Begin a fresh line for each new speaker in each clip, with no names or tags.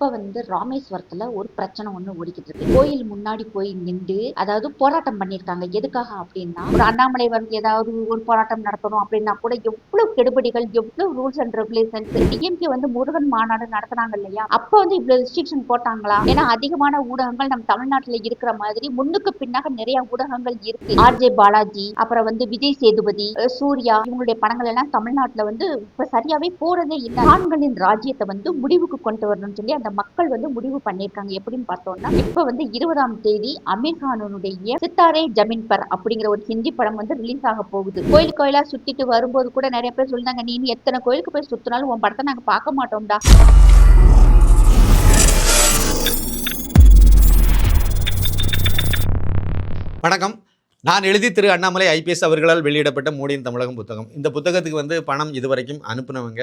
இப்ப வந்து ராமேஸ்வரத்துல ஒரு பிரச்சனை ஒண்ணு ஓடிக்கிட்டு இருக்கு. கோயில் முன்னாடி போய் நின்று அதாவது போராட்டம் பண்ணியிருக்காங்க எதுக்காக அப்படின்னா ஒரு அண்ணாமலை வந்து ஏதாவது ஒரு போராட்டம் நடத்தணும் அப்படின்னா கூட எவ்வளவு கெடுபடிகள் எவ்வளவு ரூல்ஸ் அண்ட் ரெகுலேஷன்ஸ் டிஎம்கே வந்து முருகன் மாநாடு நடத்துனாங்க இல்லையா? அப்ப வந்து இவ்வளவு ரெஸ்ட்ரிக்ஷன் போட்டாங்களா? ஏன்னா அதிகமான ஊடகங்கள் நம்ம தமிழ்நாட்டுல இருக்கிற மாதிரி முன்னுக்கு பின்னாக நிறைய ஊடகங்கள் இருக்கு. ஆர்ஜே பாலாஜி அப்புறம் வந்து விஜய் சேதுபதி சூர்யா இவங்களுடைய படங்கள் எல்லாம் தமிழ்நாட்டுல வந்து இப்ப சரியாவே போறதே இல்லை. ஆண்களின் ராஜ்யத்தை வந்து முடிவுக்கு கொண்டு வரணும்னு சொல்லி அந்த மக்கள் வந்து முடிவு பண்ணியிருக்காங்க. எப்படின்னு பார்த்தோம்னா இப்ப வந்து இருபதாம் தேதி அமீர் கானுடைய சித்தாரே ஜமீன் பர் அப்படிங்கிற ஒரு ஹிந்தி படம் வந்து ரிலீஸ் ஆக போகுது. கோயில் கோயிலா சுத்திட்டு வரும்போது கூட நிறைய பேர் சொல்லிட்டாங்க நீ எத்தனை கோயிலுக்கு போய் சுத்தினாலும் உன் படத்தை நாங்க பார்க்க மாட்டோம்டா.
வணக்கம். நான் எழுதி திரு அண்ணாமலை ஐபிஎஸ் அவர்களால் வெளியிடப்பட்ட மோடியின் தமிழகம் புத்தகம். இந்த புத்தகத்துக்கு வந்து பணம் இதுவரைக்கும் அனுப்புனவங்க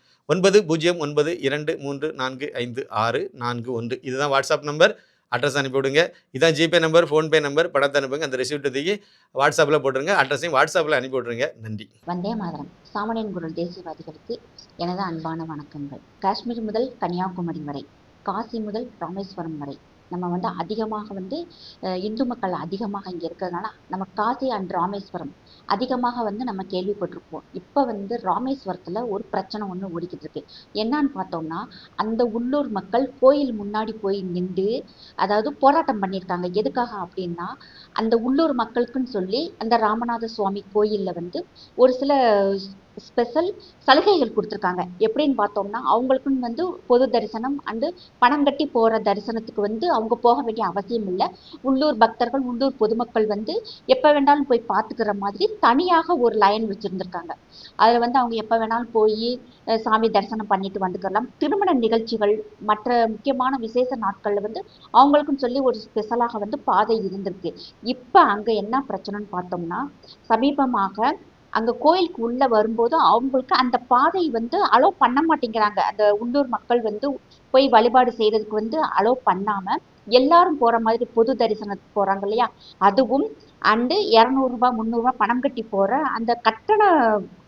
ஒன்பது பூஜ்ஜியம் ஒன்பது இரண்டு மூன்று நான்கு ஐந்து ஆறு நான்கு ஒன்று. இதுதான் வாட்ஸ்அப் நம்பர். அட்ரஸ் அனுப்பி விடுங்க. இதான் ஜிபே நம்பர் ஃபோன்பே நம்பர். பணத்தை அனுப்புங்க. அந்த ரிசிப்ட் ஒதுக்கி வாட்ஸ்அப்பில் போட்டுருங்க. அட்ரஸையும் வாட்ஸ்அப்பில் அனுப்பி விட்ருங்க நன்றி.
வந்தே மாதரம். சாமானியன் குரல் தேசியவாதிகளுக்கு எனது அன்பான வணக்கங்கள். காஷ்மீர் முதல் கன்னியாகுமரி வரை காசி முதல் ராமேஸ்வரம் வரை நம்ம வந்து அதிகமாக வந்து இந்து மக்கள் அதிகமாக இங்கே இருக்கிறதுனால நம்ம காசி அண்ட் ராமேஸ்வரம் அதிகமாக வந்து நம்ம கேள்விப்பட்டிருப்போம். இப்போ வந்து ராமேஸ்வரத்தில் ஒரு பிரச்சனை ஒன்று ஓடிக்கிட்டு இருக்கு. என்னன்னு பார்த்தோம்னா அந்த உள்ளூர் மக்கள் கோயில் முன்னாடி போய் நின்று அதாவது போராட்டம் பண்ணியிருக்காங்க. எதுக்காக அப்படின்னா அந்த உள்ளூர் மக்களுக்குன்னு சொல்லி அந்த ராமநாத சுவாமி கோயிலில் வந்து ஒரு சில ஸ்பெஷல் சலுகைகள் கொடுத்துருக்காங்க. எப்படின்னு பார்த்தோம்னா அவங்களுக்குன்னு வந்து பொது தரிசனம் அண்டு பணம் கட்டி போகிற தரிசனத்துக்கு வந்து அவங்க போக வேண்டிய அவசியம் இல்லை. உள்ளூர் பக்தர்கள் உள்ளூர் பொதுமக்கள் வந்து எப்போ வேணாலும் போய் பார்த்துக்கிற மாதிரி தனியாக ஒரு லைன் வச்சுருந்துருக்காங்க. அதில் வந்து அவங்க எப்போ வேணாலும் போய் சாமி தரிசனம் பண்ணிட்டு வந்துக்கலாம். திருமண நிகழ்ச்சிகள் மற்ற முக்கியமான விசேஷ நாட்களில் வந்து அவங்களுக்குன்னு சொல்லி ஒரு ஸ்பெஷலாக வந்து பாதை இருந்திருக்கு. இப்போ அங்கே என்ன பிரச்சனைன்னு பார்த்தோம்னா சமீபமாக அங்க கோயிலுக்கு உள்ள வரும்போது அவங்களுக்கு அந்த பாதை வந்து அலோவ் பண்ண மாட்டேங்கிறாங்க. அந்த உள்ளூர் மக்கள் வந்து போய் வழிபாடு செய்யறதுக்கு வந்து அலோவ் பண்ணாம எல்லாரும் போற மாதிரி பொது தரிசனத்துக்கு போறாங்க இல்லையா? அதுவும் அண்டு இரநூறுபா முந்நூறுபா பணம் கட்டி போற அந்த கட்டண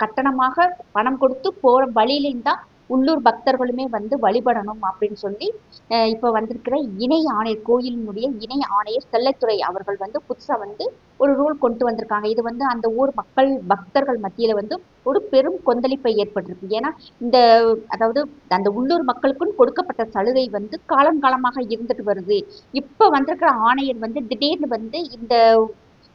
கட்டணமாக பணம் கொடுத்து போற வழியிலையும் தான் உள்ளூர் பக்தர்களுமே வந்து வழிபடணும் அப்படின்னு சொல்லி அஹ் இப்ப வந்திருக்கிற இணை ஆணையர் கோயிலினுடைய இணை ஆணையர் செல்லத்துறை அவர்கள் வந்து புதுசா வந்து ஒரு ரூல் கொண்டு வந்திருக்காங்க. இது வந்து அந்த ஊர் மக்கள் பக்தர்கள் மத்தியில வந்து ஒரு பெரும் கொந்தளிப்பை ஏற்பட்டிருக்கு. ஏன்னா இந்த அதாவது அந்த உள்ளூர் மக்களுக்குன்னு கொடுக்கப்பட்ட சலுகை வந்து காலங்காலமாக இருந்துட்டு வருது. இப்ப வந்திருக்கிற ஆணையர் வந்து திடீர்னு வந்து இந்த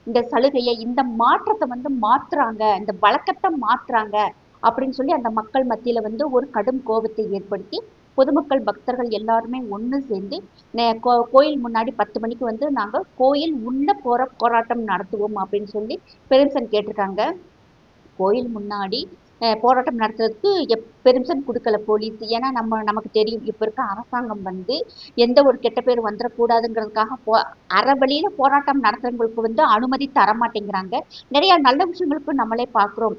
இந்த சலுகையை இந்த மாற்றத்தை வந்து மாத்துறாங்க. இந்த வழக்கத்தை மாத்துறாங்க. அப்படின்னு சொல்லி அந்த மக்கள் மத்தியில வந்து ஒரு கடும் கோபத்தை ஏற்படுத்தி பொதுமக்கள் பக்தர்கள் எல்லாருமே ஒன்று சேர்ந்து கோ- கோயில் முன்னாடி பத்து மணிக்கு வந்து நாங்க கோயில் உள்ள போற போராட்டம் நடத்துவோம் அப்படின்னு சொல்லி பெரும்சன் கேட்டிருக்காங்க. கோயில் முன்னாடி போராட்டம் நடத்துறதுக்கு எப் பெர்மிஷன் கொடுக்கல போலீஸ். ஏன்னா நம்ம நமக்கு தெரியும் இப்போ இருக்க அரசாங்கம் வந்து எந்த ஒரு கெட்ட பேர் வந்துடக்கூடாதுங்கிறதுக்காக போ அறவழியில போராட்டம் நடத்துறவங்களுக்கு வந்து அனுமதி தர மாட்டேங்கிறாங்க நிறைய நல்ல விஷயங்களுக்கு நம்மளே பார்க்குறோம்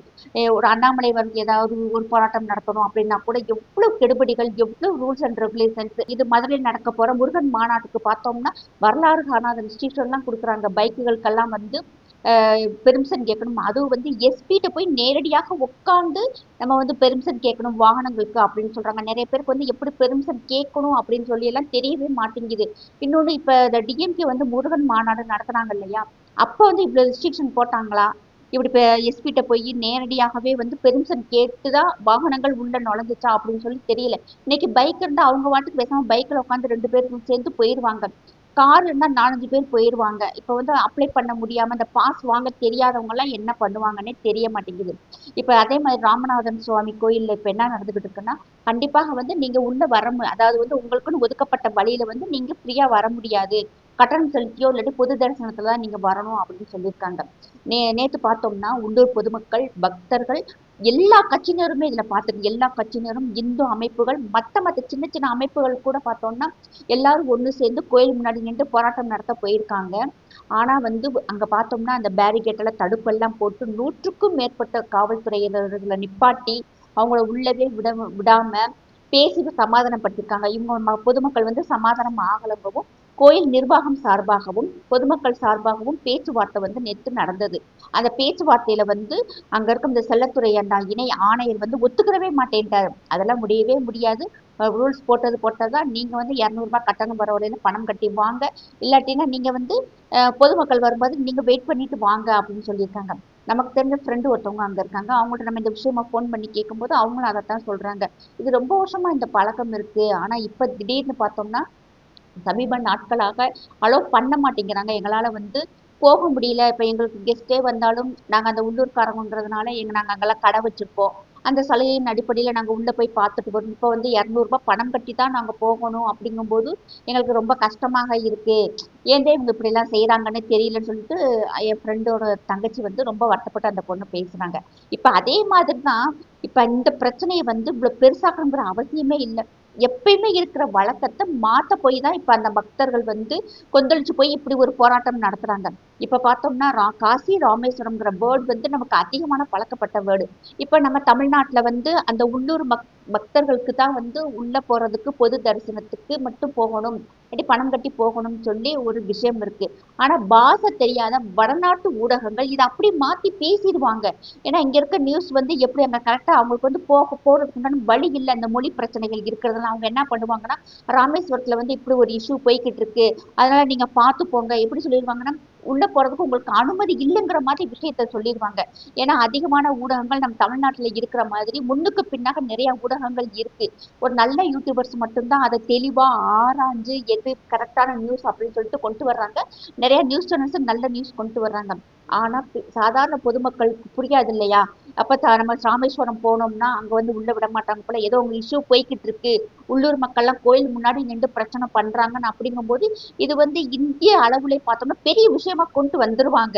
ஒரு அண்ணாமலை வந்து ஏதாவது ஒரு போராட்டம் நடத்தணும் அப்படின்னா கூட எவ்வளோ கெடுபடிகள் எவ்வளோ ரூல்ஸ் அண்ட் ரெகுலேஷன்ஸ் இது மதுரையில் நடக்க போகிற முருகன் மாநாட்டுக்கு பார்த்தோம்னா வரலாறு காணாத ரெஸ்ட்ரிக்ஷன்லாம் கொடுக்குறாங்க. பைக்குகளுக்கெல்லாம் வந்து பெர்மிஷன் கேட்கணும். அதுவும் வந்து எஸ்பிகிட்ட போய் நேரடியாக உட்காந்து நம்ம வந்து பெர்மிஷன் கேட்கணும் வாகனங்களுக்கு அப்படின்னு சொல்றாங்க. நிறைய பேருக்கு வந்து எப்படி பெர்மிஷன் கேட்கணும் அப்படின்னு சொல்லி எல்லாம் தெரியவே மாட்டேங்குது. இன்னொன்று இப்போ இந்த டிஎம்கே வந்து முருகன் மாநாடு நடத்துனாங்க இல்லையா? அப்போ வந்து இவ்வளோ ரெஸ்ட்ரிக்ஷன் போட்டாங்களா? இப்படி இப்போ எஸ்பிகிட்ட போய் நேரடியாகவே வந்து பெர்மிஷன் கேட்டு தான் வாகனங்கள் உள்ள நுழைஞ்சிச்சா அப்படின்னு சொல்லி தெரியல. இன்னைக்கு பைக் இருந்தால் அவங்க வாட்டுக்கு பேசாமல் பைக்கில் உட்காந்து ரெண்டு பேருக்கும் சேர்ந்து போயிடுவாங்க காருன்னா நாலஞ்சு பேர் போயிடுவாங்க இப்போ வந்து அப்ளை பண்ண முடியாமல் அந்த பாஸ் வாங்க தெரியாதவங்கலாம் என்ன பண்ணுவாங்கன்னே தெரிய மாட்டேங்குது. இப்போ அதே மாதிரி ராமநாதன் சுவாமி கோயிலில் இப்போ என்ன நடந்துகிட்டு இருக்குன்னா கண்டிப்பாக வந்து நீங்கள் உள்ள வர அதாவது வந்து உங்களுக்குன்னு ஒதுக்கப்பட்ட வழியில வந்து நீங்கள் ஃப்ரீயாக வர முடியாது. கட்டணம் செலுத்தியோ இல்லாட்டி பொது தரிசனத்துல தான் நீங்கள் வரணும் அப்படின்னு சொல்லியிருக்காங்க. நே நேற்று பார்த்தோம்னா உள்ளூர் பொதுமக்கள் பக்தர்கள் எல்லா கட்சியினருமே இதில் பார்த்துருக்கு எல்லா கட்சியினரும் இந்து அமைப்புகள் மற்ற மற்ற சின்ன சின்ன அமைப்புகள் கூட பார்த்தோம்னா எல்லாரும் ஒன்று சேர்ந்து கோயில் முன்னாடி நின்று போராட்டம் நடத்த போயிருக்காங்க. ஆனால் வந்து அங்கே பார்த்தோம்னா அந்த பேரிகேட்ல தடுப்பெல்லாம் போட்டு நூற்றுக்கும் மேற்பட்ட காவல்துறையினர்களை நிப்பாட்டி அவங்கள உள்ளவே விட விடாம பேசி சமாதானப்படுத்திருக்காங்க. இவங்க ம- பொதுமக்கள் வந்து சமாதானம் ஆகலங்கவும் கோயில் நிர்வாகம் சார்பாகவும் பொதுமக்கள் சார்பாகவும் பேச்சுவார்த்தை வந்து நேற்று நடந்தது. அந்த பேச்சுவார்த்தையில வந்து அங்க இருக்க இந்த செல்லத்துறை அண்ணா இணை ஆணையர் வந்து ஒத்துக்கிறவே மாட்டேன்ட்டார். அதெல்லாம் முடியவே முடியாது. ரூல்ஸ் போட்டது போட்டதா நீங்க வந்து இரநூறுபா கட்டணம் வர பணம் கட்டி வாங்க. இல்லாட்டினா நீங்க வந்து பொதுமக்கள் வரும்போது நீங்க வெயிட் பண்ணிட்டு வாங்க அப்படின்னு சொல்லியிருக்காங்க. நமக்கு தெரிஞ்ச ஃப்ரெண்டு ஒருத்தவங்க அங்கே இருக்காங்க. அவங்கள்ட்ட நம்ம இந்த விஷயமா ஃபோன் பண்ணி கேட்கும்போது அவங்களும் அதைத்தான் சொல்கிறாங்க இது ரொம்ப வருஷமாக இந்த பழக்கம் இருக்குது ஆனால் இப்போ திடீர்னு பார்த்தோம்னா சமீப நாட்களாக அலோவ் பண்ண மாட்டேங்கிறாங்க. எங்களால வந்து போக முடியல. இப்ப எங்களுக்கு கெஸ்டே வந்தாலும் நாங்க அந்த உள்ளூர்காரங்கன்றதுனால எங்க நாங்க அங்கெல்லாம் கடை வச்சுருப்போம். அந்த சலுகையின் அடிப்படையில நாங்க உள்ள போய் பார்த்துட்டு வரோம். இப்போ வந்து இரநூறுபா பணம் கட்டி தான் நாங்க போகணும் அப்படிங்கும்போது எங்களுக்கு ரொம்ப கஷ்டமாக இருக்கு. ஏன்டே இவங்க இப்படி எல்லாம் தெரியலன்னு சொல்லிட்டு என் ஃப்ரெண்டோட தங்கச்சி வந்து ரொம்ப வருத்தப்பட்டு அந்த பொண்ணு பேசுகிறாங்க இப்ப அதே மாதிரி தான் இப்ப இந்த பிரச்சனையை வந்து இவ்வளவு பெருசாக்கணுங்கிற அவசியமே இல்லை. எப்பயுமே இருக்கிற வழக்கத்தை மாத்த போய் தான் இப்ப அந்த பக்தர்கள் வந்து கொந்தளிச்சு போய் இப்படி ஒரு போராட்டம் நடத்துறாங்க. இப்ப பார்த்தோம்னா ரா காசி ராமேஸ்வரம்ங்கிற வேர்டு வந்து நமக்கு அதிகமான பழக்கப்பட்ட வேர்டு இப்ப நம்ம தமிழ்நாட்டுல வந்து அந்த உள்ளூர் பக் பக்தர்களுக்கு தான் வந்து உள்ள போறதுக்கு பொது தரிசனத்துக்கு மட்டும் போகணும். இல்லாட்டி பணம் கட்டி போகணும்னு சொல்லி ஒரு விஷயம் இருக்கு. ஆனா பாஷை தெரியாத வடநாட்டு ஊடகங்கள் இதை அப்படி மாத்தி பேசிடுவாங்க. ஏன்னா இங்க இருக்க நியூஸ் வந்து எப்படி அங்க கரெக்டா அவங்களுக்கு வந்து போக போறதுக்கு உண்டான வழி இல்லை. அந்த மொழி பிரச்சனைகள் இருக்கிறதுனால அவங்க என்ன பண்ணுவாங்கன்னா ராமேஸ்வரத்துல வந்து இப்படி ஒரு இஷ்யூ போய்கிட்டு இருக்கு. அதனால நீங்க பார்த்து போங்க. எப்படி சொல்லிடுவாங்கன்னா உள்ள போறதுக்கு உங்களுக்கு அனுமதி இல்லைங்கிற மாதிரி விஷயத்த சொல்லிடுவாங்க ஏன்னா அதிகமான ஊடகங்கள் நம்ம தமிழ்நாட்டுல இருக்கிற மாதிரி முன்னுக்கு பின்னாக நிறைய ஊடகங்கள் இருக்கு. ஒரு நல்ல யூடியூபர்ஸ் மட்டும்தான் அதை தெளிவா ஆராய்ஞ்சு எது கரெக்டான நியூஸ் அப்படின்னு சொல்லிட்டு கொண்டு வர்றாங்க. நிறைய நியூஸ் சேனல்ஸ் நல்ல நியூஸ் கொண்டு வர்றாங்க. ஆனா சாதாரண பொதுமக்களுக்கு புரியாது இல்லையா அப்ப த- நம்ம ராமேஸ்வரம் போனோம்னா அங்க வந்து உள்ள விட மாட்டாங்க போல. ஏதோ உங்க இஷ்யூ போய்கிட்டு இருக்கு உள்ளூர் மக்கள்லாம் கோயில் முன்னாடி நின்று பிரச்சனை பண்றாங்கன்னு அப்படிங்கும்போது இது வந்து இந்திய அளவுல பார்த்தோம்னா பெரிய விஷயமா கொண்டு வந்துருவாங்க.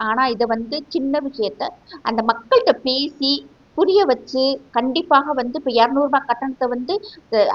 ஆனா இதை வந்து சின்ன விஷயத்த அந்த மக்கள்கிட்ட பேசி புரிய வச்சு கண்டிப்பாக வந்து இப்ப இரநூறுபா கட்டணத்தை வந்து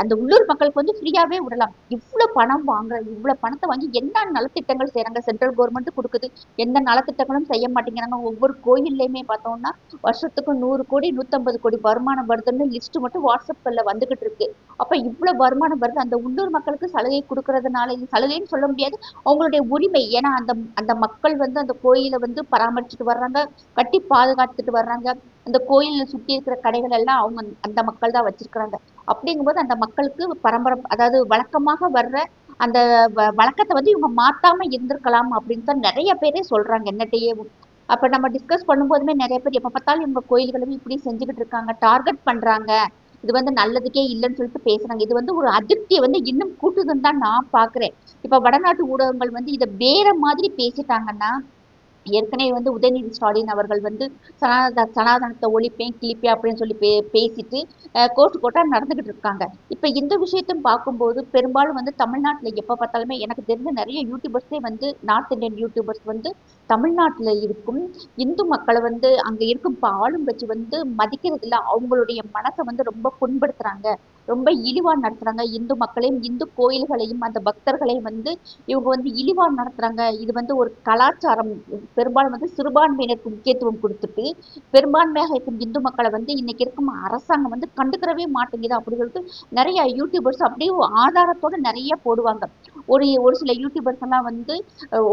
அந்த உள்ளூர் மக்களுக்கு வந்து ஃப்ரீயாவே விடலாம். இவ்வளவு பணம் வாங்குற இவ்வளவு பணத்தை வாங்கி என்ன நலத்திட்டங்கள் செய்கிறாங்க சென்ட்ரல் கவர்மெண்ட் கொடுக்குது. எந்த நலத்திட்டங்களும் செய்ய மாட்டேங்கிறாங்க. ஒவ்வொரு கோயில்லையுமே பார்த்தோம்னா வருஷத்துக்கு நூறு கோடி நூத்தம்பது கோடி வருமானம் வருதுன்னு லிஸ்ட் மட்டும் வாட்ஸ்அப்ல வந்துகிட்டு இருக்கு. அப்ப இவ்வளவு வருமானம் வருது. அந்த உள்ளூர் மக்களுக்கு சலுகை கொடுக்கறதுனால சலுகைன்னு சொல்ல முடியாது. அவங்களுடைய உரிமை ஏன்னா அந்த அந்த மக்கள் வந்து அந்த கோயிலை வந்து பராமரிச்சுட்டு வர்றாங்க கட்டி பாதுகாத்துட்டு வர்றாங்க. அந்த கோயிலை சுத்தி இருக்கிற கடைகள் எல்லாம் அவங்க அந்த- மக்கள் தான் வச்சிருக்கிறாங்க. அப்படிங்கும்போது அந்த மக்களுக்கு பரம்பரை அதாவது வழக்கமாக வர்ற அந்த வ- வழக்கத்தை வந்து இவங்க மாத்தாம இருந்திருக்கலாம் அப்படின்னு தான் நிறைய பேரே சொல்றாங்க என்னட்டையே. அப்ப நம்ம டிஸ்கஸ் பண்ணும்போதுமே நிறைய பேர் எப்ப பார்த்தாலும் இவங்க கோயில்களும் இப்படி செஞ்சுக்கிட்டு இருக்காங்க டார்கெட் பண்றாங்க. இது வந்து நல்லதுக்கே இல்லைன்னு சொல்லிட்டு பேசுறாங்க. இது வந்து ஒரு அதிருப்தியை வந்து இன்னும் கூட்டுதுன்னு தான் நான் பாக்குறேன் இப்ப வடநாட்டு ஊடகங்கள் வந்து இதை வேற மாதிரி பேசிட்டாங்கன்னா ஏற்கனவே வந்து உதயநிதி ஸ்டாலின் அவர்கள் வந்து சனாத சனாதனத்தை ஒழிப்பேன் கிழிப்பேன் அப்படின்னு சொல்லி பே பேசிட்டு கோர்ட் கோர்ட்டா நடந்துகிட்டு இருக்காங்க. இப்போ இந்த விஷயத்தையும் பார்க்கும்போது பெரும்பாலும் வந்து தமிழ்நாட்டில் எப்போ பார்த்தாலுமே எனக்கு தெரிஞ்ச நிறைய யூடியூபர்ஸே வந்து நார்த் இந்தியன் யூடியூபர்ஸ் வந்து தமிழ்நாட்டில் இருக்கும். இந்து மக்களை வந்து அங்கே இருக்கும் இப்ப ஆளுங்கட்சி வந்து மதிக்கிறது இல்லை அவங்களுடைய மனசை வந்து ரொம்ப புண்படுத்துறாங்க. ரொம்ப இழிவா நடத்துறாங்க. இந்து மக்களையும் இந்து கோயில்களையும் அந்த பக்தர்களையும் வந்து இவங்க வந்து இழிவா நடத்துறாங்க. இது வந்து ஒரு கலாச்சாரம். பெரும்பாலும் வந்து சிறுபான்மையினருக்கு முக்கியத்துவம் கொடுத்துட்டு பெரும்பான்மையாக இருக்கும் இந்து மக்களை வந்து இன்னைக்கு இருக்கும் அரசாங்கம் வந்து கண்டுக்கிறவே மாட்டேங்குது அப்படி சொல்லிட்டு நிறைய யூடியூபர்ஸ் அப்படியே ஆதாரத்தோட நிறைய போடுவாங்க. ஒரு ஒரு சில யூடியூபர்ஸ் எல்லாம் வந்து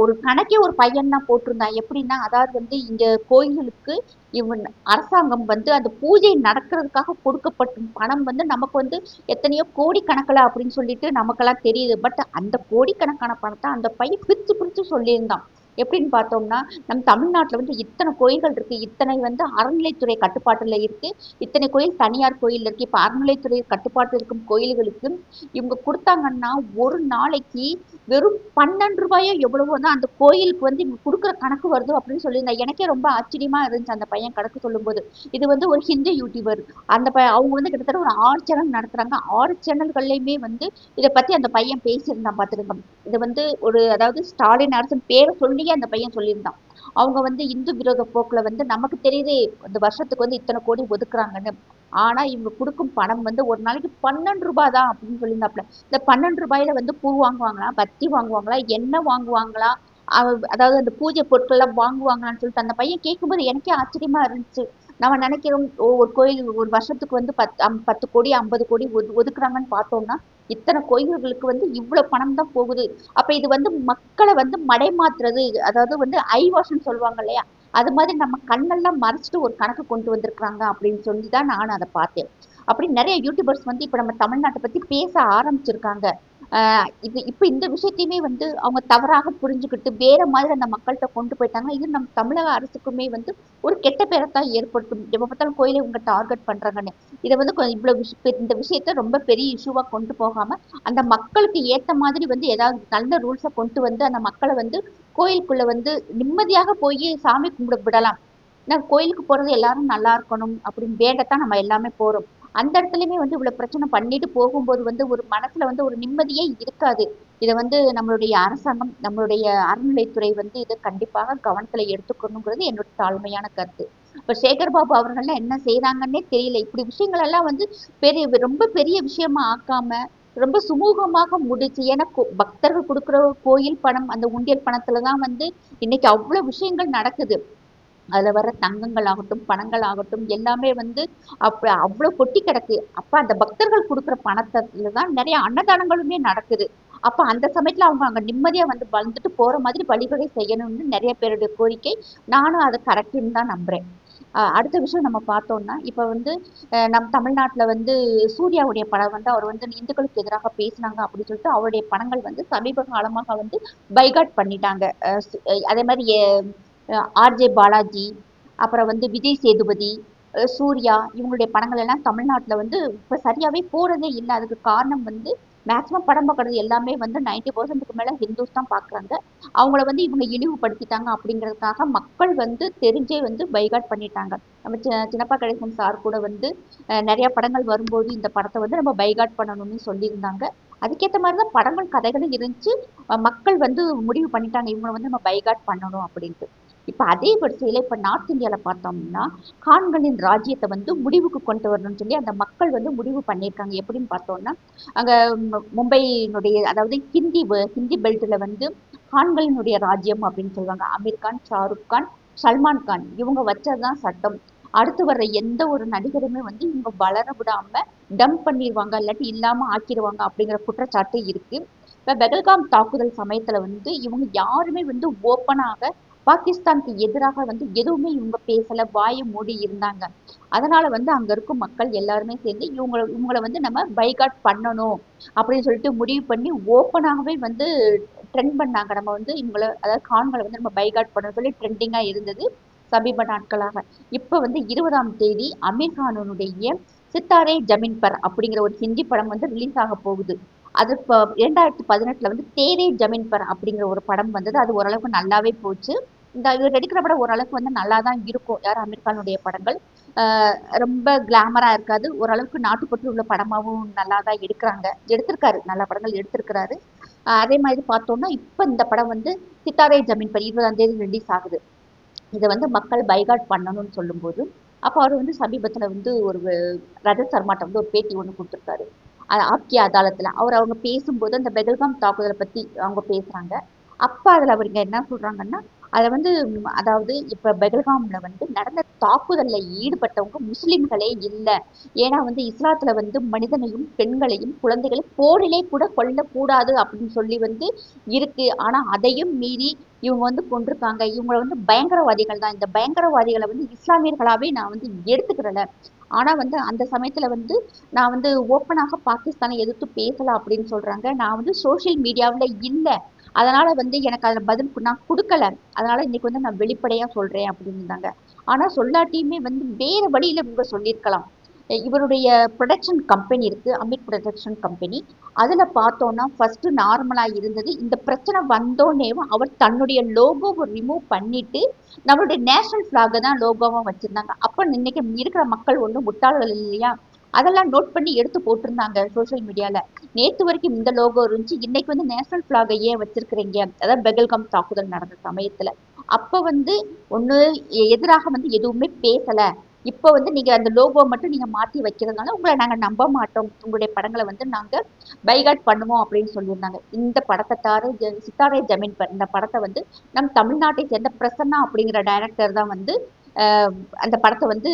ஒரு கணக்கே ஒரு பையன் தான் போட்டிருந்தான். எப்படின்னா அதாவது வந்து இங்க கோயில்களுக்கு இவன் அரசாங்கம் வந்து அந்த பூஜை நடக்கிறதுக்காக கொடுக்கப்பட்ட பணம் வந்து நமக்கு வந்து எத்தனையோ கோடி கணக்கில் அப்படின்னு சொல்லிட்டு நமக்கெல்லாம் தெரியுது. பட் அந்த கோடிக்கணக்கான பணத்தை அந்த பையன் பிரிச்சு பிரிச்சு சொல்லியிருந்தான். எப்படின்னு பார்த்தோம்னா நம்ம தமிழ்நாட்டில் வந்து இத்தனை கோயில்கள் இருக்குது இத்தனை வந்து அறநிலைத்துறை கட்டுப்பாட்டில் இருக்கு. இத்தனை கோயில் தனியார் கோயில் இருக்கு. இப்போ அறநிலைத்துறை கட்டுப்பாட்டில் இருக்கும் கோயில்களுக்கு இவங்க கொடுத்தாங்கன்னா ஒரு நாளைக்கு வெறும் பன்னெண்டு ரூபாயோ எவ்வளவோ தான் அந்த கோயிலுக்கு வந்து இவங்க கொடுக்குற கணக்கு வருது அப்படின்னு சொல்லியிருந்தேன். எனக்கே ரொம்ப ஆச்சரியமா இருந்துச்சு அந்த பையன் கணக்கு சொல்லும்போது. இது வந்து ஒரு ஹிந்தி யூடியூபர். அந்த ப அவங்க வந்து கிட்டத்தட்ட ஒரு ஆறு சேனல் நடத்துறாங்க. ஆறு சேனல்கள்லையுமே வந்து இதை பத்தி அந்த பையன் பேசியிருந்தான் பார்த்துருங்க. இது வந்து ஒரு அதாவது ஸ்டாலின் அரசன் பேரை நிறைய அந்த பையன் சொல்லியிருந்தான். அவங்க வந்து இந்து விரோத போக்குல வந்து நமக்கு தெரியுது இந்த வருஷத்துக்கு வந்து இத்தனை கோடி ஒதுக்குறாங்கன்னு. ஆனா இவங்க கொடுக்கும் பணம் வந்து ஒரு நாளைக்கு பன்னெண்டு ரூபாய் தான் அப்படின்னு சொல்லியிருந்தாப்புல. இந்த பன்னெண்டு ரூபாயில வந்து பூ வாங்குவாங்களா? பத்தி வாங்குவாங்களா? என்ன வாங்குவாங்களா? அதாவது அந்த பூஜை பொருட்கள் எல்லாம் வாங்குவாங்களான்னு சொல்லிட்டு அந்த பையன் கேட்கும்போது எனக்கே ஆச்சரியமா இருந்துச்சு. நம்ம நினைக்கிறோம் ஒவ்வொரு ஒரு கோயில் ஒரு வருஷத்துக்கு வந்து பத்து அம்- பத்து கோடி ஐம்பது கோடி ஒது ஒதுக்குறாங்கன்னு பார்த்தோம்னா இத்தனை கோயில்களுக்கு வந்து இவ்வளவு பணம் தான் போகுது. அப்ப இது வந்து மக்களை வந்து மடைமாத்துறது அதாவது வந்து ஐ வாஷன் சொல்லுவாங்க இல்லையா? அது மாதிரி நம்ம கண்ணெல்லாம் மறைச்சிட்டு ஒரு கணக்கு கொண்டு வந்திருக்கிறாங்க அப்படின்னு சொல்லி தான் நான் அதை பார்த்தேன். அப்படி நிறைய யூடியூபர்ஸ் வந்து இப்போ நம்ம தமிழ்நாட்டை பற்றி பேச ஆரம்பிச்சிருக்காங்க. இது இப்ப இந்த விஷயத்தையுமே வந்து அவங்க தவறாக புரிஞ்சுக்கிட்டு வேற மாதிரி அந்த மக்கள்கிட்ட கொண்டு போயிட்டாங்க இது நம்ம தமிழக அரசுக்குமே வந்து ஒரு கெட்ட பேரத்தான் ஏற்படுத்தும். எப்ப பார்த்தாலும் கோயிலை இவங்க டார்கெட் பண்றாங்கன்னு. இதை வந்து கொஞ்சம் இவ்வளவு விஷ- இந்த விஷயத்த ரொம்ப பெரிய இஷ்யூவா கொண்டு போகாம அந்த மக்களுக்கு ஏத்த மாதிரி வந்து ஏதாவது நல்ல ரூல்ஸை கொண்டு வந்து அந்த மக்களை வந்து கோயிலுக்குள்ள வந்து நிம்மதியாக போய் சாமி கும்பிட விடலாம். ஏன்னா கோயிலுக்கு போறது எல்லாரும் நல்லா இருக்கணும் அப்படின்னு வேண்டத்தான் நம்ம எல்லாமே போறோம். அந்த இடத்துலயுமே வந்து இவ்வளவு பிரச்சனை பண்ணிட்டு போகும்போது வந்து ஒரு மனசுல வந்து ஒரு நிம்மதியே இருக்காது. இதை வந்து நம்மளுடைய அரசாங்கம் நம்மளுடைய அறநிலைத்துறை வந்து இதை கண்டிப்பாக கவனத்துல எடுத்துக்கணுங்கிறது என்னோட தாழ்மையான கருத்து. இப்ப சேகர் பாபு அவர்கள்லாம் என்ன செய்றாங்கன்னே தெரியல. இப்படி விஷயங்கள் எல்லாம் வந்து பெரிய ரொம்ப பெரிய விஷயமா ஆக்காம ரொம்ப சுமூகமாக முடிச்சு ஏன்னா கோ- பக்தர்கள் கொடுக்குற கோயில் பணம் அந்த உண்டியல் பணத்துல தான் வந்து இன்னைக்கு அவ்வளவு விஷயங்கள் நடக்குது. அதுல வர தங்கங்கள் ஆகட்டும் பணங்கள் ஆகட்டும் எல்லாமே வந்து அப்ப அவ்வளவு கொட்டி கிடக்கு. அப்போ அந்த பக்தர்கள் கொடுக்குற பணத்தில் தான் நிறைய அன்னதானங்களுமே நடக்குது. அப்போ அந்த சமயத்துல அவங்க அங்க நிம்மதியா வந்து வந்துட்டு போற மாதிரி வழிவகை செய்யணும்னு நிறைய பேருடைய கோரிக்கை. நானும் அதை கரெக்டுன்னு தான் நம்புறேன். அடுத்த விஷயம் நம்ம பார்த்தோம்னா இப்போ வந்து நம் தமிழ்நாட்டுல வந்து சூர்யாவுடைய படம் வந்து அவர் வந்து இந்துக்களுக்கு எதிராக பேசினாங்க அப்படின்னு சொல்லிட்டு அவருடைய படங்கள் வந்து சமீப காலமாக வந்து பைகாட் பண்ணிட்டாங்க. அதே மாதிரி ஆர்ஜே பாலாஜி அப்புறம் வந்து விஜய் சேதுபதி சூர்யா இவங்களுடைய படங்கள் எல்லாம் தமிழ்நாட்டில் வந்து இப்போ சரியாகவே போகிறதே இல்லை. அதுக்கு காரணம் வந்து மேக்சிமம் படம் பார்க்குறது எல்லாமே வந்து நைன்டி பர்சன்ட்டுக்கு மேலே ஹிந்துஸ் தான் பார்க்குறாங்க அவங்கள வந்து இவங்க இழிவுபடுத்திட்டாங்க அப்படிங்கிறதுக்காக மக்கள் வந்து தெரிஞ்சே வந்து பைகாட் பண்ணிட்டாங்க. நம்ம சி- சின்னப்பா கணேசன் சார் கூட வந்து நிறையா படங்கள் வரும்போது இந்த படத்தை வந்து நம்ம பைகாட் பண்ணணும்னு சொல்லியிருந்தாங்க. அதுக்கேற்ற மாதிரி தான் படங்கள் கதைகளும் இருந்துச்சு. மக்கள் வந்து முடிவு பண்ணிட்டாங்க. இவங்களை வந்து நம்ம பைகாட் பண்ணணும் அப்படின்ட்டு. இப்ப அதே வரிசையில் இப்போ நார்த் இந்தியால பார்த்தோம்னா கான்களின் ராஜ்யத்தை வந்து முடிவுக்கு கொண்டு வரணும்னு சொல்லி அந்த மக்கள் வந்து முடிவு பண்ணியிருக்காங்க. எப்படின்னு பார்த்தோம்னா அங்க மும்பையினுடைய அதாவது ஹிந்தி ஹிந்தி பெல்ட்ல வந்து கான்களினுடைய ராஜ்யம் அப்படின்னு சொல்லுவாங்க. அமீர் கான் ஷாருக் கான் சல்மான் கான் இவங்க வச்சதுதான் சட்டம். அடுத்து வர்ற எந்த ஒரு நடிகருமே வந்து இவங்க வளர விடாம டம்ப் பண்ணிடுவாங்க இல்லாட்டி இல்லாம ஆக்கிடுவாங்க அப்படிங்கிற குற்றச்சாட்டு இருக்கு. இப்ப பெகல்காம் தாக்குதல் சமயத்துல வந்து இவங்க யாருமே வந்து ஓப்பனாக பாகிஸ்தானுக்கு எதிராக வந்து எதுவுமே இவங்க பேசல வாயை மூடி இருந்தாங்க. அதனால வந்து அங்க இருக்கும் மக்கள் எல்லாருமே சேர்ந்து இவங்கள இவங்கள வந்து நம்ம பைகாட் பண்ணணும் அப்படின்னு சொல்லிட்டு முடிவு பண்ணி ஓப்பனாகவே வந்து ட்ரெண்ட் பண்ணாங்க. நம்ம வந்து இவங்கள அதாவது கான்களை வந்து நம்ம பைகாட் பண்ணணும் சொல்லி ட்ரெண்டிங்கா இருந்தது சமீப நாட்களாக. இப்போ வந்து இருபதாம் தேதி அமீர் கானுடைய சித்தாரே ஜமீன் பர் அப்படிங்கிற ஒரு ஹிந்தி படம் வந்து ரிலீஸ் ஆக போகுது. அது இப்போ இரண்டாயிரத்தி பதினெட்டுல வந்து தேரே ஜமீன் பர் அப்படிங்கிற ஒரு படம் வந்தது. அது ஓரளவுக்கு நல்லாவே போச்சு. இவர் எடுக்கிற படம் ஓரளவுக்கு வந்து நல்லா தான் இருக்கும். யார் அமீர் கானுடைய படங்கள்? ஆஹ் ரொம்ப கிளாமரா இருக்காது. ஓரளவுக்கு நாட்டுப்பற்று உள்ள படமாவும் நல்லா தான் எடுக்கிறாங்க. எடுத்திருக்காரு. நல்ல படங்கள் எடுத்திருக்கிறாரு. ஆஹ் அதே மாதிரி பார்த்தோம்னா இப்போ இந்த படம் வந்து சித்தாரே ஜமீன் பர் இருபதாம் தேதி ரிலீஸ் ஆகுது. இதை வந்து மக்கள் பைகாட் பண்ணணும்னு சொல்லும்போது அப்போ அவர் வந்து சமீபத்துல வந்து ஒரு ரஜத் சர்மாட்ட வந்து ஒரு பேட்டி ஒன்று கொடுத்துருக்காரு. அ- ஆப்கி அதாலத்துல. அவர் அவங்க பேசும்போது அந்த பெகல்காம் தாக்குதலை பத்தி அவங்க பேசுறாங்க. அப்ப அதுல அவருங்க என்ன சொல்றாங்கன்னா அதை வந்து அதாவது இப்ப பெகல்காம்ல வந்து நடந்த தாக்குதல்ல ஈடுபட்டவங்க முஸ்லிம்களே இல்லை. ஏன்னா வந்து இஸ்லாத்துல வந்து மனிதனையும் பெண்களையும் குழந்தைகளையும் போரிலே கூட கொல்லக்கூடாது அப்படின்னு சொல்லி வந்து இருக்கு. ஆனா அதையும் மீறி இவங்க வந்து கொண்டிருக்காங்க இவங்களை வந்து பயங்கரவாதிகள் தான். இந்த பயங்கரவாதிகளை வந்து இஸ்லாமியர்களாவே நான் வந்து எடுத்துக்கிறல. ஆனா வந்து அந்த சமயத்துல வந்து நான் வந்து ஓப்பனாக பாகிஸ்தானை எதிர்த்து பேசல அப்படின்னு சொல்றாங்க. நான் வந்து சோஷியல் மீடியாவில் இல்லை. அதனால வந்து எனக்கு அதில் பதில் நான் கொடுக்கல. அதனால இன்னைக்கு வந்து நான் வெளிப்படையாக சொல்கிறேன் அப்படின்னு அப்படின்னாங்க ஆனால் சொல்லாட்டியுமே வந்து வேறு வழியில இவங்க சொல்லியிருக்கலாம். இவருடைய ப்ரொடக்ஷன் கம்பெனி இருக்குது அமித் ப்ரொடக்ஷன் கம்பெனி அதில் பார்த்தோன்னா ஃபஸ்ட்டு நார்மலாக இருந்தது. இந்த பிரச்சனை வந்தோடனேவும் அவர் தன்னுடைய லோகோவை ரிமூவ் பண்ணிவிட்டு நம்மளுடைய நேஷனல் ஃப்ளாகை தான் லோகோவாக வச்சிருந்தாங்க. அப்போ இன்னைக்கு இருக்கிற மக்கள் ஒன்றும் முட்டாள்கள் இல்லையா? அதெல்லாம் நோட் பண்ணி எடுத்து போட்டிருந்தாங்க சோஷியல் மீடியால நேத்து வரைக்கும் இந்த லோகோ இருந்துச்சு. இன்னைக்கு வந்து நேஷனல் ஃப்ளாகை ஏன் வச்சிருக்கிறீங்க. அதாவது பெகல்காம் தாக்குதல் நடந்த சமயத்துல. அப்ப வந்து ஒண்ணு எதிராக வந்து எதுவுமே பேசல. இப்ப வந்து நீங்க அந்த லோகோ மட்டும் நீங்க மாத்தி வைக்கிறதுனால உங்களை நாங்க நம்ப மாட்டோம். உங்களுடைய படங்களை வந்து நாங்க பைகாட் பண்ணுவோம் அப்படின்னு சொல்லியிருந்தாங்க. இந்த படத்தை தாரு சித்தாரே ஜமீன் இந்த படத்தை வந்து நம் தமிழ்நாட்டை சேர்ந்த பிரசன்னா அப்படிங்கிற டைரக்டர் தான் வந்து ஆஹ், அந்த படத்தை வந்து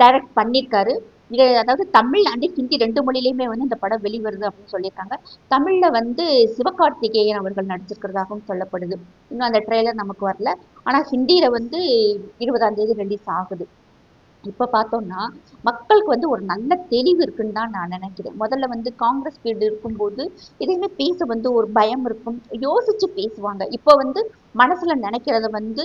டைரக்ட் பண்ணியிருக்காரு. இது அதாவது தமிழ் அண்ட் ஹிந்தி ரெண்டு மொழியிலையுமே வந்து இந்த படம் வெளிவருது அப்படின்னு சொல்லியிருக்காங்க. தமிழ்ல வந்து சிவகார்த்திகேயன் அவர்கள் நடிச்சிருக்கிறதாகவும் சொல்லப்படுது. இன்னும் அந்த ட்ரெய்லர் நமக்கு வரல. ஆனா ஹிந்தியில வந்து இருபதாம் தேதி ரிலீஸ் ஆகுது. இப்ப பார்த்தோம்னா மக்களுக்கு வந்து ஒரு நல்ல தெளிவு இருக்குன்னு தான் நான் நினைக்கிறேன். முதல்ல வந்து காங்கிரஸ் பீரியட் இருக்கும்போது எதையுமே பேச வந்து ஒரு பயம் இருக்கும். யோசிச்சு பேசுவாங்க. இப்போ வந்து மனசுல நினைக்கிறத வந்து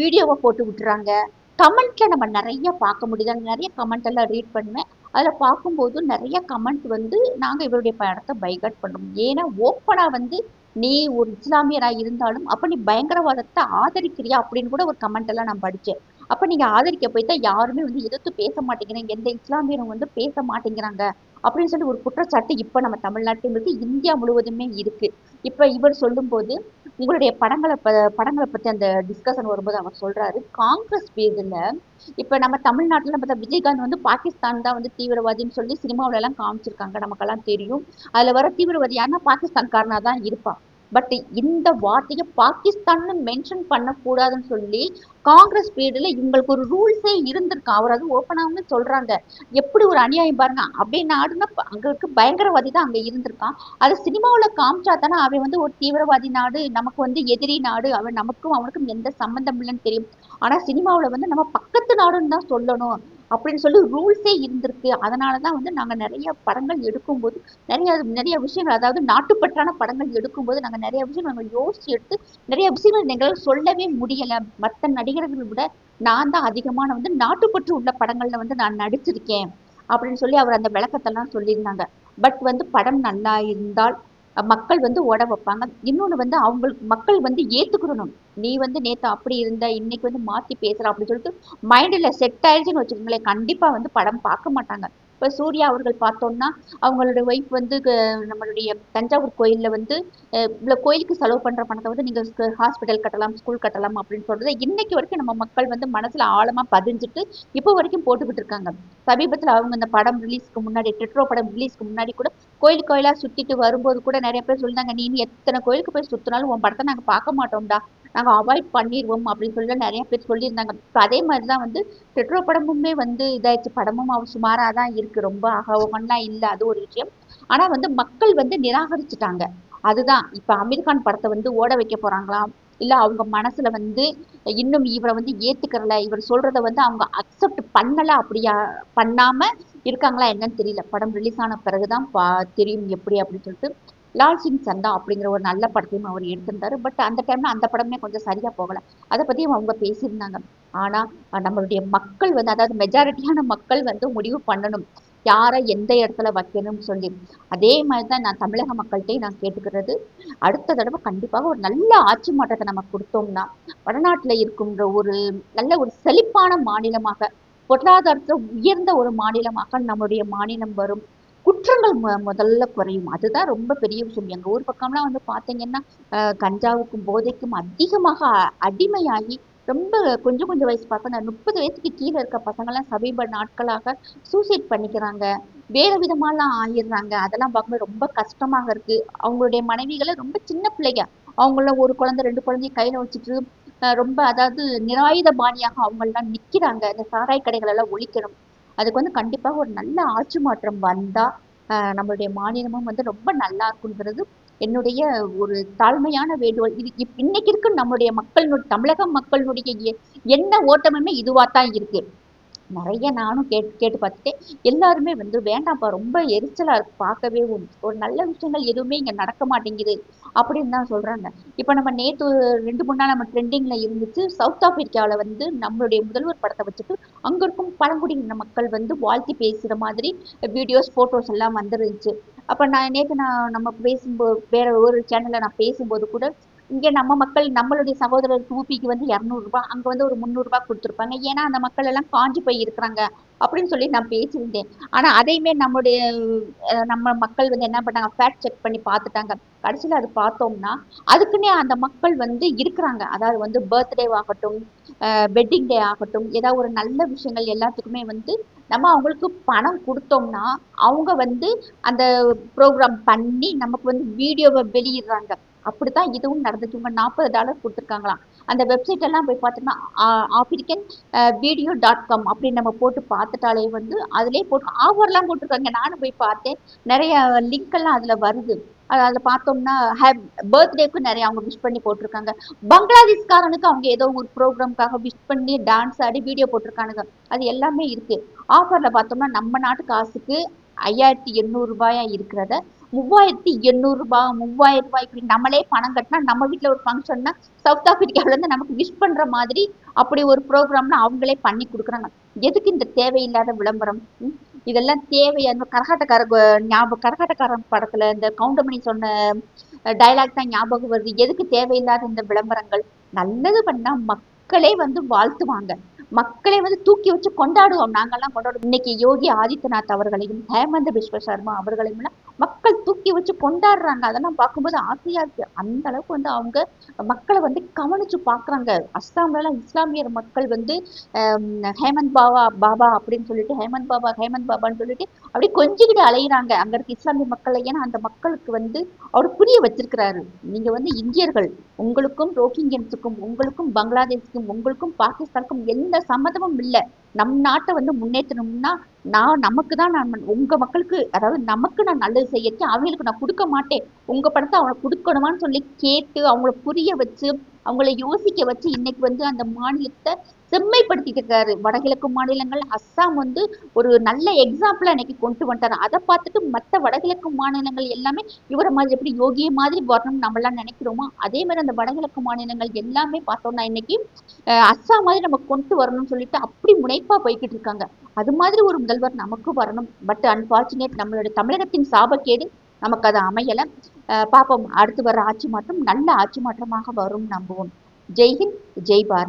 வீடியோவை போட்டு விட்டுறாங்க. கமெண்ட்ல நம்ம நிறைய பார்க்க முடியுது. அந்த நிறைய கமெண்ட் எல்லாம் ரீட் பண்ணுவேன். அதில் பார்க்கும்போது நிறைய கமெண்ட் வந்து நாங்கள் இவருடைய படத்தை பைகாட் பண்ணுவோம் ஏன்னா ஓப்பனாக வந்து நீ ஒரு இஸ்லாமியராக இருந்தாலும் அப்போ நீ பயங்கரவாதத்தை ஆதரிக்கிறியா அப்படின்னு கூட ஒரு கமெண்ட் எல்லாம் நான் படித்தேன் அப்போ நீங்க ஆதரிக்க போய்த்தா யாருமே வந்து எதிர்த்து பேச மாட்டேங்கிறீங்க. எந்த இஸ்லாமியரும் வந்து பேச மாட்டேங்கிறாங்க அப்படின்னு சொல்லி ஒரு குற்றச்சாட்டு இப்போ நம்ம தமிழ்நாட்டிலும் இருக்குது இந்தியா முழுவதுமே இருக்குது இப்போ இவர் சொல்லும்போது உங்களுடைய படங்களை ப படங்களை பத்தி அந்த டிஸ்கஷன் வரும்போது அவர் சொல்றாரு காங்கிரஸ் பீரியட்ல இப்ப நம்ம தமிழ்நாட்டுல பார்த்தா விஜயகாந்த் வந்து பாகிஸ்தான் தான் வந்து தீவிரவாதின்னு சொல்லி சினிமாவுல எல்லாம் காமிச்சிருக்காங்க நமக்கெல்லாம் தெரியும். அதுல வர தீவிரவாதி யாருன்னா பாகிஸ்தான்காரனா தான் இருப்பான். பட் இந்த வார்த்தையை பாகிஸ்தான்னு மென்ஷன் பண்ணக்கூடாதுன்னு சொல்லி காங்கிரஸ் பீரியட்ல இவங்களுக்கு ஒரு ரூல்ஸே இருந்திருக்கு. அவர் அது ஓப்பனாகவே சொல்றாங்க. எப்படி ஒரு அநியாயம் பாருங்க. அப்படி நாடுன்னா அங்களுக்கு இருக்க பயங்கரவாதி தான் அங்க இருந்திருக்கான். அது சினிமாவில் காமிச்சா தானே அவன் வந்து ஒரு தீவிரவாதி நாடு நமக்கு வந்து எதிரி நாடு அவன் நமக்கும் அவனுக்கும் எந்த சம்பந்தம் இல்லைன்னு தெரியும். ஆனா சினிமாவில் வந்து நம்ம பக்கத்து நாடுன்னு தான் சொல்லணும். அப்படின்னு சொல்லி ரூல்ஸே இருந்திருக்கு. அதனாலதான் வந்து நாங்கள் நிறைய படங்கள் எடுக்கும்போது நிறைய நிறைய விஷயங்கள் அதாவது நாட்டுப்பற்றான படங்கள் எடுக்கும்போது நாங்கள் நிறைய விஷயங்கள் நாங்கள் யோசிச்சு எடுத்து நிறைய விஷயங்கள் எங்களால் சொல்லவே முடியலை. மற்ற நடிகர்கள் விட நான் தான் அதிகமான வந்து நாட்டுப்பற்று உள்ள படங்களில் வந்து நான் நடிச்சிருக்கேன் அப்படின்னு சொல்லி அவர் அந்த விளக்கத்தெல்லாம் சொல்லியிருந்தாங்க. பட் வந்து படம் நல்லா இருந்தால் மக்கள் வந்து ஓட வைப்பாங்க. இன்னொன்னு வந்து அவங்களுக்கு மக்கள் வந்து ஏற்றுக்கணும் நீ வந்து நேத்து அப்படி இருந்த இன்னைக்கு வந்து மாத்தி பேசுகிற அப்படின்னு சொல்லிட்டு மைண்ட்ல செட் ஆயிடுச்சுன்னு வச்சுக்கோங்களேன். கண்டிப்பா வந்து படம் பார்க்க மாட்டாங்க. இப்ப சூர்யா அவர்கள் பார்த்தோம்னா அவங்களோட ஒய்ஃப் வந்து நம்மளுடைய தஞ்சாவூர் கோயில்ல வந்து இவ்வளவு கோயிலுக்கு செலவு பண்ற பணத்தை வந்து நீங்க ஹாஸ்பிட்டல் கட்டலாம் ஸ்கூல் கட்டலாம் அப்படின்னு சொல்றது இன்னைக்கு வரைக்கும் நம்ம மக்கள் வந்து மனசுல ஆழமா பதிஞ்சிட்டு இப்போ வரைக்கும் போட்டுக்கிட்டு இருக்காங்க. சமீபத்துல அவங்க இந்த படம் ரிலீஸ்க்கு முன்னாடி டெட்ரோ படம் ரிலீஸ்க்கு முன்னாடி கூட கோயில் கோயிலா சுத்திட்டு வரும்போது கூட நிறைய பேர் சொல்லிட்டாங்க நீ எத்தனை கோயிலுக்கு போய் சுத்தினாலும் உன் படத்தை நாங்க பார்க்க மாட்டோம்டா. நாங்க அவாய்ட் பண்ணிடுவோம் அப்படின்னு சொல்லி நிறைய பேர் சொல்லியிருந்தாங்க. இப்போ அதே மாதிரிதான் வந்து டெட்ரோ படமுமே வந்து இதாயிடுச்சு. படமும் அவ சுமாராக தான் இருக்கு. ரொம்ப அகவகம்லாம் இல்ல. அது ஒரு விஷயம். ஆனா வந்து மக்கள் வந்து நிராகரிச்சுட்டாங்க. அதுதான். இப்ப அமீர் கான் படத்தை வந்து ஓட வைக்க போறாங்களாம் இல்ல அவங்க மனசுல வந்து இன்னும் இவரை வந்து ஏத்துக்கறல? இவர் சொல்கிறத வந்து அவங்க அக்செப்ட் பண்ணல அப்படியா? பண்ணாம இருக்காங்களா என்னன்னு தெரியல. படம் ரிலீஸ் ஆன பிறகுதான் பா தெரியும் எப்படி அப்படின்னு சொல்லிட்டு. லால் சிங் சந்தா அப்படிங்கிற ஒரு நல்ல படத்தையும் அவர் எடுத்திருந்தாரு. பட் அந்த டைம்ல அந்த படமே கொஞ்சம் சரியா போகல. அதை பத்தியும் அவங்க பேசியிருந்தாங்க. ஆனா நம்மளுடைய மக்கள் வந்து அதாவது மெஜாரிட்டியான மக்கள் வந்து முடிவு பண்ணணும். யாரை எந்த இடத்துல வைக்கணும்னு சொல்லி. அதே மாதிரிதான் நான் தமிழக மக்கள்கிட்டையும் நான் கேட்டுக்கிறது. அடுத்த தடவை கண்டிப்பாக ஒரு நல்ல ஆட்சி மாற்றத்தை நம்ம கொடுத்தோம்னா வடநாட்டுல இருக்கின்ற ஒரு நல்ல ஒரு செழிப்பான மாநிலமாக பொருளாதாரத்தில் உயர்ந்த ஒரு மாநிலமாக நம்மளுடைய மாநிலம் வரும். குற்றங்கள் மு- முதல்ல குறையும். அதுதான் ரொம்ப பெரிய விஷயம். எங்க ஊர் பக்கம்லாம் வந்து பார்த்தீங்கன்னா அஹ், கஞ்சாவுக்கும் போதைக்கும் அதிகமாக அடிமையாகி ரொம்ப கொஞ்சம் கொஞ்சம் வயசு பசங்க முப்பது வயசுக்கு கீழே இருக்க பசங்க எல்லாம் சமீப நாட்களாக சூசைட் பண்ணிக்கிறாங்க. வேற விதமாலாம் ஆயிடுறாங்க. அதெல்லாம் பார்க்கும்போது ரொம்ப கஷ்டமாக இருக்கு. அவங்களுடைய மனைவிகளை ரொம்ப சின்ன பிள்ளைங்க. அவங்கள ஒரு குழந்தை ரெண்டு குழந்தைய கையில வச்சுட்டு ரொம்ப அதாவது நிராயுத பாணியாக அவங்க எல்லாம் நிக்கிறாங்க. இந்த சாராய் கடைகள் எல்லாம் ஒழிக்கணும். அதுக்கு வந்து கண்டிப்பாக ஒரு நல்ல ஆட்சி மாற்றம் வந்தா ஆஹ் நம்மளுடைய மாநிலமும் வந்து ரொம்ப நல்லா இருக்குங்கிறது என்னுடைய ஒரு தாழ்மையான வேண்டுகோள். இது இப்- இன்னைக்கு இருக்கு நம்முடைய மக்களினுடைய தமிழக மக்களினுடைய என்ன எண்ண ஓட்டமுமே இதுவாக தான் இருக்கு. நிறைய நானும் கேட்டு கேட்டு பார்த்துட்டேன். எல்லாருமே வந்து வேண்டாம்ப்பா ரொம்ப எரிச்சலா இருக்கு பார்க்கவே ஒரு நல்ல விஷயங்கள் எதுவுமே இங்க நடக்க மாட்டேங்குது அப்படின்னு தான் சொல்றாங்க. இப்போ நம்ம நேற்று ரெண்டு மூணு நாள் நம்ம ட்ரெண்டிங்ல இருந்துச்சு சவுத் ஆப்பிரிக்காவில் வந்து நம்மளுடைய முதல்வர் படத்தை வச்சுட்டு அங்க இருக்கும் பழங்குடியின மக்கள் வந்து வாழ்த்தி பேசுற மாதிரி வீடியோஸ் போட்டோஸ் எல்லாம் வந்துருந்துச்சு. அப்ப நான் நேற்று நான் நம்ம பேசும்போது வேற ஒரு சேனல்ல நான் பேசும்போது கூட இங்கே நம்ம மக்கள் நம்மளுடைய சகோதரர் டூபிக்கு வந்து இரநூறுபா அங்கே வந்து ஒரு முந்நூறுரூபா கொடுத்துருப்பாங்க. ஏன்னா அந்த மக்கள் எல்லாம் காஞ்சி போய் இருக்கிறாங்க அப்படின்னு சொல்லி நான் பேசியிருந்தேன். ஆனால் அதையுமே நம்மளுடைய நம்ம மக்கள் வந்து என்ன பண்ணாங்க ஃபேட் செக் பண்ணி பார்த்துட்டாங்க. கடைசியில் அது பார்த்தோம்னா அதுக்குன்னே அந்த மக்கள் வந்து இருக்கிறாங்க. அதாவது வந்து பர்த்டே ஆகட்டும் வெட்டிங் டே ஆகட்டும் ஏதாவது ஒரு நல்ல விஷயங்கள் எல்லாத்துக்குமே வந்து நம்ம அவங்களுக்கு பணம் கொடுத்தோம்னா அவங்க வந்து அந்த ப்ரோக்ராம் பண்ணி நமக்கு வந்து வீடியோவை வெளியிடுறாங்க. அப்படித்தான் இதுவும் நடந்துச்சு. இவங்க நாற்பது டாலர் கொடுத்துருக்காங்களாம். அந்த வெப்சைட் எல்லாம் போய் பார்த்தோம்னா ஆப்பிரிக்கன் வீடியோ டாட் காம் அப்படின்னு நம்ம போட்டு பார்த்துட்டாலே வந்து அதிலே போட்டு ஆஃபர்லாம் போட்டிருக்காங்க. நானும் போய் பார்த்தேன். நிறைய லிங்க் எல்லாம் அதில் வருது. அதில் பார்த்தோம்னா ஹேப் பர்த்டேக்கும் நிறைய அவங்க விஷ் பண்ணி போட்டிருக்காங்க. பங்களாதேஷ்காரனுக்கு அவங்க ஏதோ ஒரு ப்ரோக்ராம்க்காக விஷ் பண்ணி டான்ஸ் ஆடி வீடியோ போட்டிருக்கானுங்க. அது எல்லாமே இருக்குது ஆஃபரில் பார்த்தோம்னா நம்ம நாட்டு காசுக்கு ஐயாயிரத்தி எண்ணூறு ரூபாயா இருக்கிறத மூவாயிரத்தி எண்ணூறு ரூபாய் மூவாயிரம் ரூபாய் இப்படி நம்மளே பணம் கட்டினா நம்ம வீட்ல ஒரு ஃபங்க்ஷன்னா சவுத் ஆப்பிரிக்காவுல இருந்து நமக்கு விஷ் பண்ற மாதிரி அப்படி ஒரு ப்ரோக்ராம்னா அவங்களே பண்ணி கொடுக்குறாங்க. எதுக்கு இந்த தேவையில்லாத விளம்பரம்? இதெல்லாம் தேவையா இந்த கரகாட்டக்கார ஞாபகம் கரகாட்டக்காரன் படத்துல இந்த கவுண்டமணி சொன்ன டைலாக் தான் ஞாபகம் வருது. எதுக்கு தேவையில்லாத இந்த விளம்பரங்கள்? நல்லது பண்ணா மக்களே வந்து வாழ்த்துவாங்க. மக்களே வந்து தூக்கி வச்சு கொண்டாடுவோம். நாங்கெல்லாம் கொண்டாடுவோம். இன்னைக்கு யோகி ஆதித்யநாத் அவர்களையும் ஹேமந்த விஸ்வ சர்மா அவர்களையும் எல்லாம் மக்கள் தூக்கி வச்சு கொண்டாடுறாங்க. அதெல்லாம் பார்க்கும்போது ஆசையா இருக்கு. அந்த அளவுக்கு வந்து அவங்க மக்களை வந்து கவனிச்சு பாக்குறாங்க அஸ்ஸாம்ல எல்லாம் இஸ்லாமியர் மக்கள் வந்து ஹேமந்த் பாபா பாபா அப்படின்னு சொல்லிட்டு ஹேமந்த் பாபா ஹேமந்த் பாபான்னு சொல்லிட்டு அப்படியே கொஞ்சிக்கிட்டு அலையுறாங்க. அங்க இருக்க இஸ்லாமிய மக்களை. ஏன்னா அந்த மக்களுக்கு வந்து அவர் புரிய வச்சிருக்கிறாரு. நீங்க வந்து இந்தியர்கள் உங்களுக்கும் ரோஹிங்கியன்ஸுக்கும் உங்களுக்கும் பங்களாதேஷுக்கும் உங்களுக்கும் பாகிஸ்தானுக்கும் எந்த சம்மதமும் இல்லை. நம் நாட்டை வந்து முன்னேற்றணும்னா நான் நமக்கு தான் நான் உங்க மக்களுக்கு அதாவது நமக்கு நான் நல்லது செய்யறேன் அவங்களுக்கு நான் கொடுக்க மாட்டேன். உங்க படத்தை அவனுக்கு கொடுக்கணுமான்னு சொல்லி கேட்டு அவங்கள புரிய வச்சு அவங்கள யோசிக்க வச்சு இன்னைக்கு வந்து அந்த மாநிலத்தை செம்மைப்படுத்திட்டு இருக்காரு வடகிழக்கு மாநிலங்கள் அஸ்ஸாம் வந்து ஒரு நல்ல எக்ஸாம்பிளா இன்னைக்கு கொண்டு வந்துட்டாரு. அதை பார்த்துட்டு மற்ற வடகிழக்கு மாநிலங்கள் எல்லாமே இவரை மாதிரி எப்படி யோகிய மாதிரி வரணும்னு நம்மளாம் நினைக்கிறோமோ அதே மாதிரி அந்த வடகிழக்கு மாநிலங்கள் எல்லாமே பார்த்தோம்னா இன்னைக்கு அஸ்ஸாம் மாதிரி நம்ம கொண்டு வரணும்னு சொல்லிட்டு அப்படி முனைப்பா போய்கிட்டு இருக்காங்க. அது மாதிரி ஒரு முதல்வர் நமக்கும் வரணும். பட் அன்பார்ச்சுனேட் நம்மளோட தமிழகத்தின் சாபக்கேடு நமக்கு அது அமையல. பார்ப்போம் அடுத்து வர ஆட்சி மாற்றம் நல்ல ஆட்சி மாற்றமாக வரும் நம்புவோம். ஜெய்ஹிந்த் ஜெய் பாரத்.